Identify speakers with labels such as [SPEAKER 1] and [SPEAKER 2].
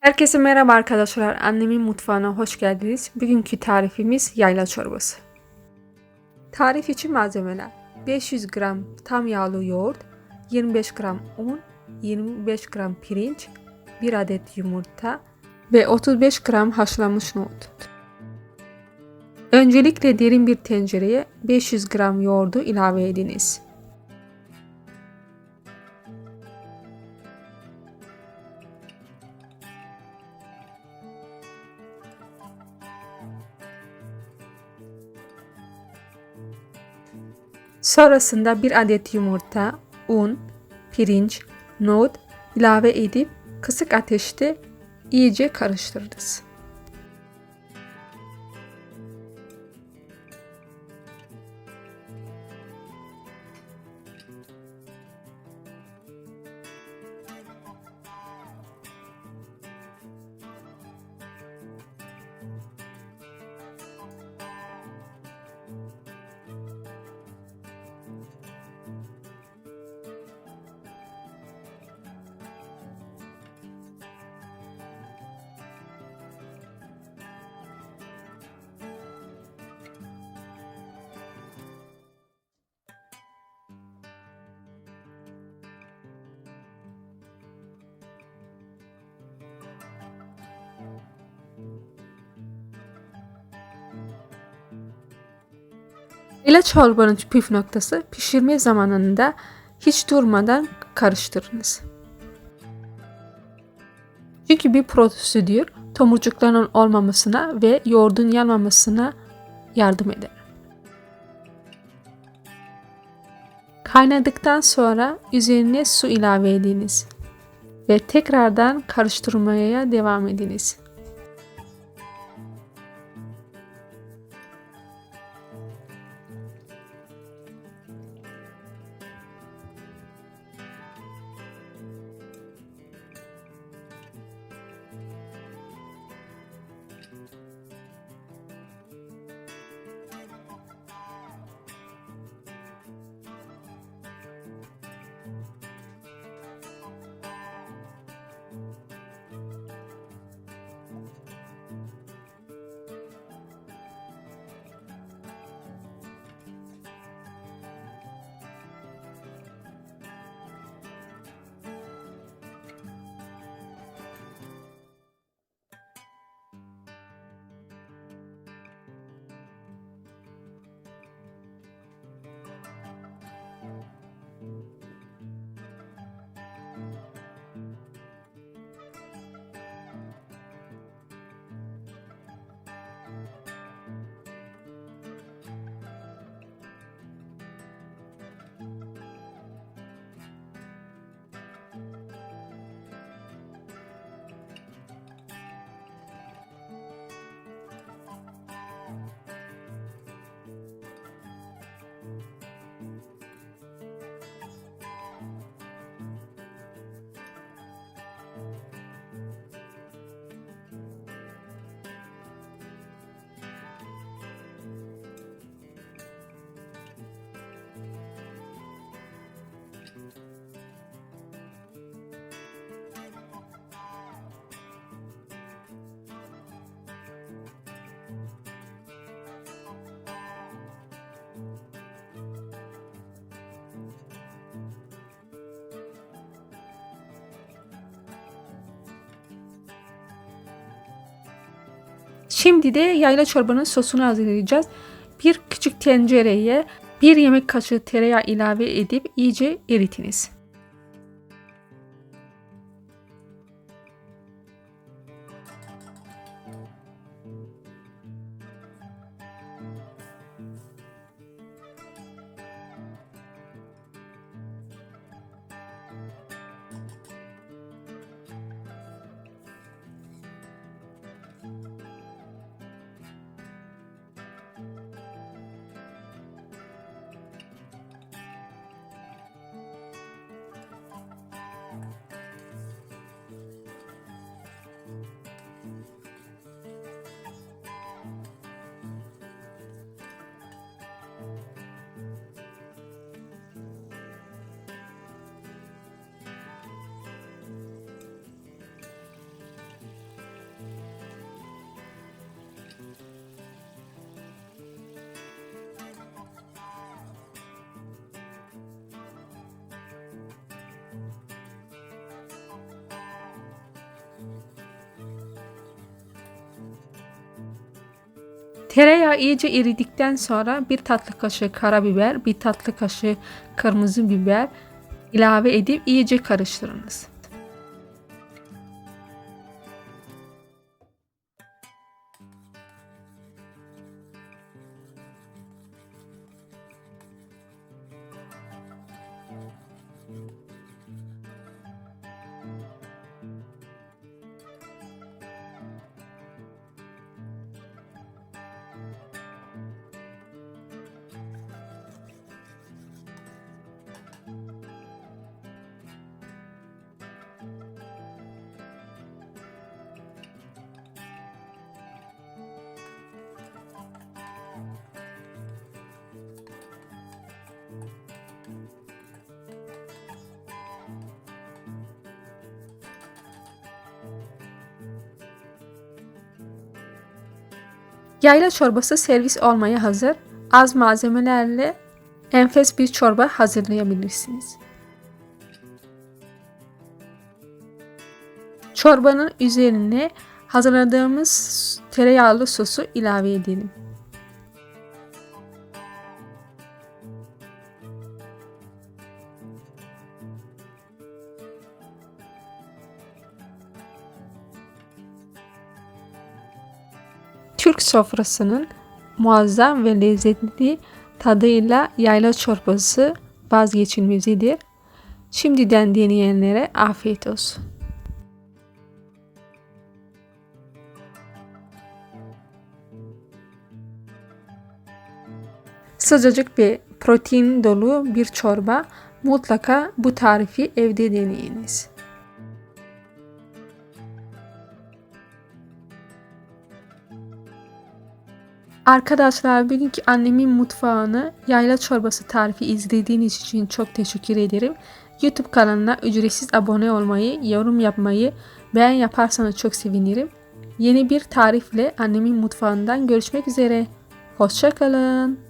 [SPEAKER 1] Herkese merhaba arkadaşlar. Annemin mutfağına hoş geldiniz. Bugünkü tarifimiz yayla çorbası. Tarif için malzemeler 500 gram tam yağlı yoğurt, 25 gram un, 25 gram pirinç, 1 adet yumurta ve 35 gram haşlanmış nohut. Öncelikle derin bir tencereye 500 gram yoğurdu ilave ediniz. Sonrasında bir adet yumurta, un, pirinç, nohut ilave edip kısık ateşte iyice karıştırırız. İlaç çorbanın püf noktası pişirme zamanında hiç durmadan karıştırınız. Çünkü bir prosedür tomurcukların olmamasına ve yoğurdun yanmamasına yardım eder. Kaynadıktan sonra üzerine su ilave ediniz ve tekrardan karıştırmaya devam ediniz. Şimdi de yayla çorbanın sosunu hazırlayacağız. Bir küçük tencereye bir yemek kaşığı tereyağı ilave edip iyice eritiniz. Tereyağı iyice eridikten sonra bir tatlı kaşığı karabiber, bir tatlı kaşığı kırmızı biber ilave edip iyice karıştırınız. Yayla çorbası servis olmaya hazır. Az malzemelerle enfes bir çorba hazırlayabilirsiniz. Çorbanın üzerine hazırladığımız tereyağlı sosu ilave edelim. Türk sofrasının muazzam ve lezzetli tadıyla yayla çorbası vazgeçilmezidir. Şimdiden deneyenlere afiyet olsun. Sıcacık ve protein dolu bir çorba mutlaka bu tarifi evde deneyiniz. Arkadaşlar bugünkü annemin mutfağını yayla çorbası tarifi izlediğiniz için çok teşekkür ederim. YouTube kanalına ücretsiz abone olmayı, yorum yapmayı, beğen yaparsanız çok sevinirim. Yeni bir tarifle annemin mutfağından görüşmek üzere. Hoşçakalın.